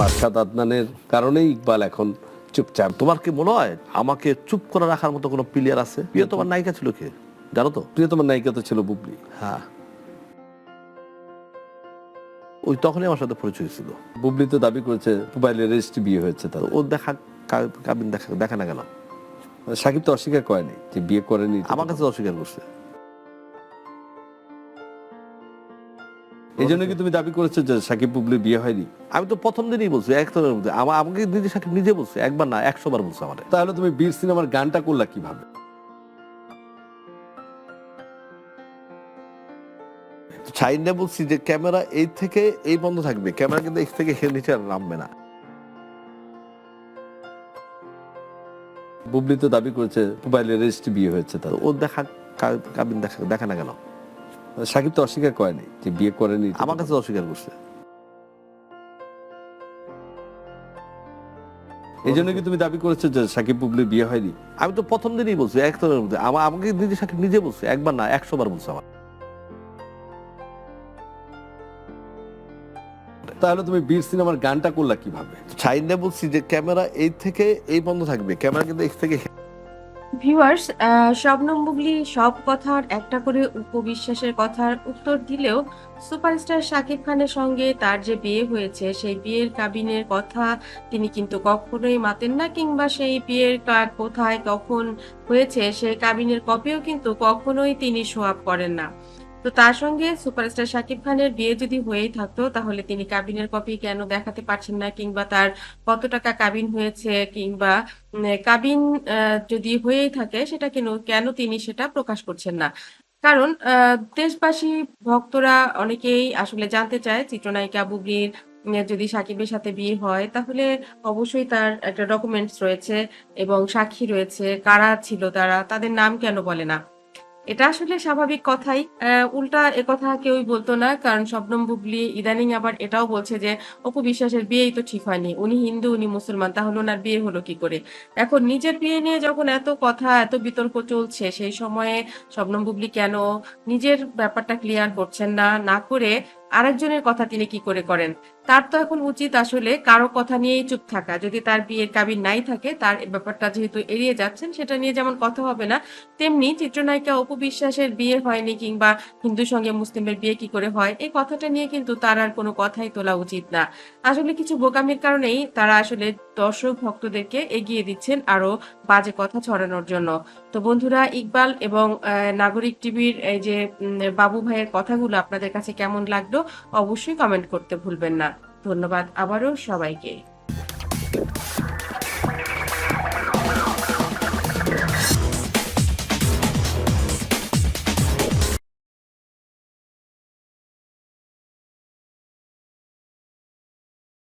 আরশাদ আদনানের কারণেই ইকবাল এখন চুপচাপ। তোমার কি মনে হয় আমাকে চুপ করে রাখার মতো কোনো প্লেয়ার আছে? প্রিয় তোমার নায়িকা ছিল কে? জানো তো? প্রিয়তমার নায়িকা তো ছিল বুবলি। হ্যাঁ। ওই তখনই আমার সাথে পরিচয় ছিল বুবলি তো দাবি করেছে মোবাইলের রেজিস্ট্রি বিয়ে হয়েছে তো ও দেখা কাবিন দেখা দেখা না গেল সাকিব তো অস্বীকার করেনি যে বিয়ে করেনি। আমার কাছে অস্বীকার করছে। এই জন্য কি তুমি দাবি করেছ যে সাকিব বিয়ে হয়নি? আমি তো প্রথম দিনই বলছি মধ্যে আমাকে নিজে সাকিব নিজে বলছে একবার না একশো বার বলছে আমার। তাহলে তুমি বীর সিনেমার গানটা করলা কীভাবে? চাইনা বলছি যে ক্যামেরা এই থেকে এই বন্ধ থাকবে ক্যামেরা কিন্তু এই থেকে নিচে আর নামবে না। বুবলি তো দাবি করেছে মোবাইলের রেজিস্ট্রি বিয়ে হয়েছে তো ও দেখা কাবিন দেখা দেখা না গেল সাকিব তো অস্বীকার করেনি যে বিয়ে করেনি আমার কাছে অস্বীকার করছে। এই জন্য কি তুমি দাবি করেছ যে সাকিব বুবলি বিয়ে হয়নি? আমি তো প্রথম দিনই বলছি একদমের মধ্যে আমার আমাকে নিজে সাকিব নিজে বলছে একবার না একশো বার বলছে আমার তাহলে তুমি বীর সিনেমার গানটা করলা কীভাবে? চাইনা বলছি যে ক্যামেরা এই থেকে এই বন্ধ থাকবে ক্যামেরা কিন্তু এই থেকে ভিউয়ার্স শবনম বুগলি সব কথার একটা করে উপবিশ্বাসের কথার উত্তর দিলেও সুপারস্টার শাকিব খানের সঙ্গে তার যে বিয়ে হয়েছে, সেই বিয়ের কাবিনের কথা তিনি কিন্তু কখনোই মাতেন না, কিংবা সেই বিয়ের কার কোথায় কখন হয়েছে, সেই কাবিনের কপিও কিন্তু কখনোই তিনি সোয়াব করেন না। তো তার সঙ্গে সুপারস্টার শাকিব খানের বিয়ে যদি হয়েই থাকতো, তাহলে তিনি কাবিনের কপি কেন দেখাতে পারছেন না? কিংবা তার কত টাকা কাবিন হয়েছে? কিংবা কাবিন যদি হয়েই থাকে, সেটা কেন কেন তিনি সেটা প্রকাশ করছেন না? কারণ দেশবাসী, ভক্তরা অনেকেই আসলে জানতে চায় চিত্রনায়িকা বুবলির যদি সাকিবের সাথে বিয়ে হয়, তাহলে অবশ্যই তার একটা ডকুমেন্টস রয়েছে এবং সাক্ষী রয়েছে। কারা ছিল তারা? তাদের নাম কেন বলে না? এটা আসলে স্বাভাবিক কথাই। উল্টা এ কথা কেউই বলতো না, কারণ স্বপ্নম বুবলি ইদানিং আবার এটাও বলছে যে, অপু বিশ্বাসের বিয়েই তো ঠিক হয়নি, উনি হিন্দু, উনি মুসলমান, তাহলে ওনার বিয়ে হলো কি করে? এখন নিজের বিয়ে নিয়ে যখন এত কথা, এত বিতর্ক চলছে, সেই সময়ে স্বপ্নম বুবলি কেন নিজের ব্যাপারটা ক্লিয়ার করছেন না না করে আরেকজনের কথা তিনি কি করে করেন? তার তো এখন উচিত আসলে কারও কথা নিয়েই চুপ থাকা। যদি তার বিয়ের কাবিন নাই থাকে, তার ব্যাপারটা যেহেতু এড়িয়ে যাচ্ছেন, সেটা নিয়ে যেমন কথা হবে না, তেমনি চিত্রনায়িকা অপু বিশ্বাসের বিয়ে হয়নি কিংবা হিন্দুর সঙ্গে মুসলিমের বিয়ে কি করে হয়, এই কথাটা নিয়ে কিন্তু তার আর কোনো কথাই তোলা উচিত না। আসলে কিছু বোকামির কারণেই তারা আসলে দর্শক ভক্তদেরকে এগিয়ে দিচ্ছেন আরও বাজে কথা ছড়ানোর জন্য। তো বন্ধুরা, ইকবাল এবং নাগরিক টিভির, এই যে বাবু ভাইয়ের কথাগুলো আপনাদের কাছে কেমন লাগল? অবশ্যই কমেন্ট করতে ভুলবেন না। ধন্যবাদ আবারও সবাইকে।